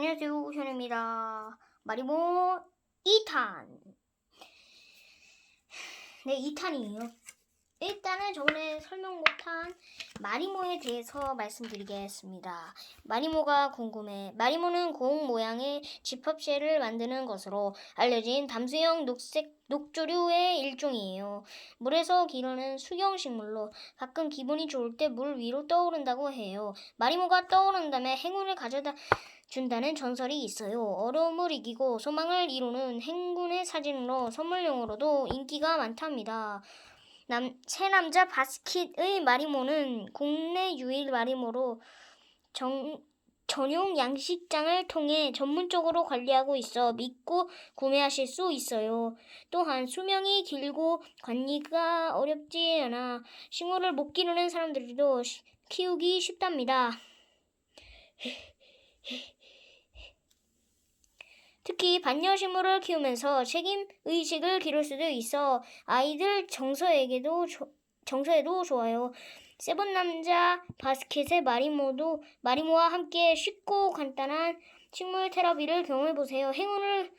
안녕하세요, 현입니다. 마리모 2탄. 네, 2탄이에요. 일단은 저번에 마리모에 대해서 말씀드리겠습니다. 마리모가 궁금해. 마리모는 공 모양의 집합체를 만드는 것으로 알려진 담수형 녹색 녹조류의 일종이에요. 물에서 기르는 수경식물로 가끔 기분이 좋을 때 물 위로 떠오른다고 해요. 마리모가 떠오른다면 행운을 가져다 준다는 전설이 있어요. 어려움을 이기고 소망을 이루는 행운의 사진으로 선물용으로도 인기가 많답니다. 남, 새 남자 바스킷의 마리모는 국내 유일 마리모로 정, 전용 양식장을 통해 전문적으로 관리하고 있어 믿고 구매하실 수 있어요. 또한 수명이 길고 관리가 어렵지 않아 식물을 못 기르는 사람들도 시- 키우기 쉽답니다. 특히 반려식물을 키우면서 책임 의식을 기를 수도 있어 아이들 정서에게도 조- 정서에도 좋아요. 세븐 남자 바스켓의 마리모도 마리모와 함께 쉽고 간단한 식물 테라피를 경험해 보세요. 행운을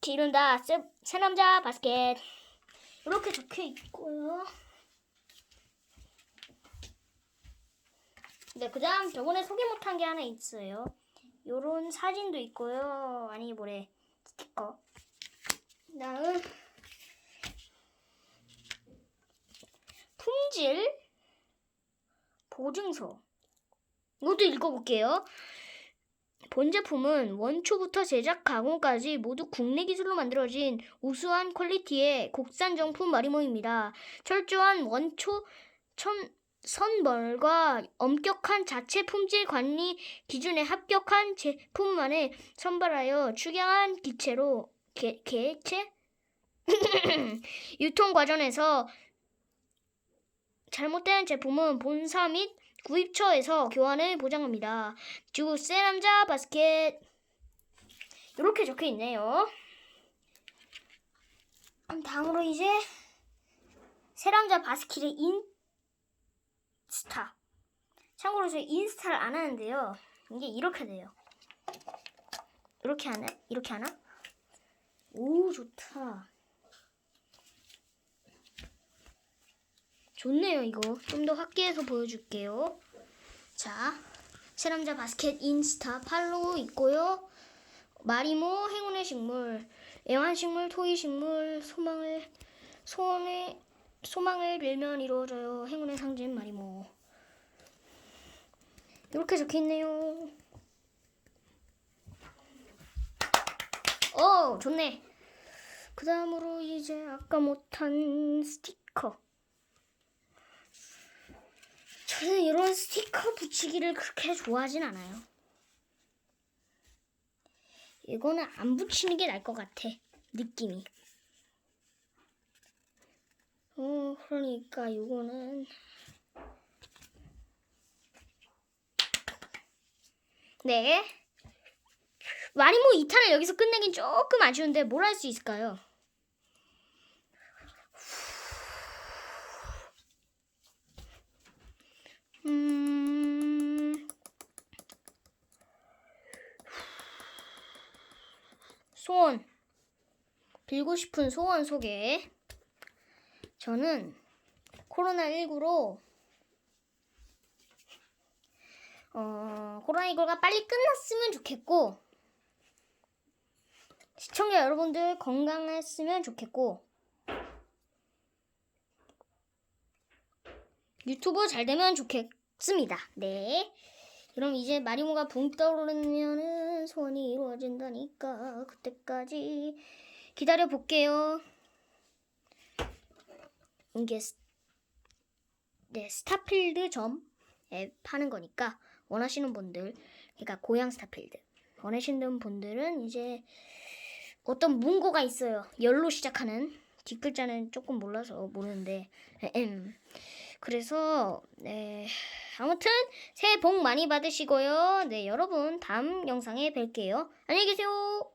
기른다. 세, 새 남자 바스켓 이렇게 적혀 있고요. 네, 그 다음 저번에 소개 못한 게 하나 있어요. 요런 사진도 있고요. 아니, 뭐래. 스티커. 그 다음, 품질 보증서. 이것도 읽어볼게요. 본 제품은 원초부터 제작 가공까지 모두 국내 기술로 만들어진 우수한 퀄리티의 국산 정품 마리모입니다. 철저한 원초 천, 선벌과 엄격한 자체 품질 관리 기준에 합격한 제품만을 선발하여 축양한 기체로 개, 개체 유통 과정에서 잘못된 제품은 본사 및 구입처에서 교환을 보장합니다. 주 세남자 바스켓 이렇게 적혀 있네요. 다음으로 이제 세남자 바스켓의 인 스타. 참고로 저 인스타를 안 하는데요. 이게 이렇게 돼요. 이렇게 하나? 이렇게 하나? 오, 좋다. 좋네요, 이거. 좀 더 확대해서 보여줄게요. 자, 새남자 바스켓 인스타 팔로우 있고요. 마리모 행운의 식물, 애완식물, 토이식물, 소망을 소원의 소망을 빌면 이루어져요. 행운의 상징 마리모. 이렇게 적혀 있네요. 오, 좋네. 그 다음으로 이제 아까 못한 스티커. 저는 이런 스티커 붙이기를 그렇게 좋아하진 않아요. 이거는 안 붙이는 게 나을 것 같아. 느낌이. 어, 그러니까 이거는 네. 마리모 2탄을 여기서 끝내긴 조금 아쉬운데 뭘 할 수 있을까요? 음... 소원. 빌고 싶은 소원 소개. 저는 코로나19로 어, 코로나19가 빨리 끝났으면 좋겠고 시청자 여러분들 건강했으면 좋겠고 유튜브 잘 되면 좋겠습니다. 네. 그럼 이제 마리모가 붕 떠오르면은 소원이 이루어진다니까 그때까지 기다려 볼게요. 이게 스- 네, 스타필드 점에 파는 거니까 원하시는 분들 그러니까 고향 스타필드 원하시는 분들은 이제 어떤 문구가 있어요. 열로 시작하는 뒷글자는 조금 몰라서 모르는데 음. 그래서 네 아무튼 새해 복 많이 받으시고요. 네 여러분 다음 영상에 뵐게요. 안녕히 계세요.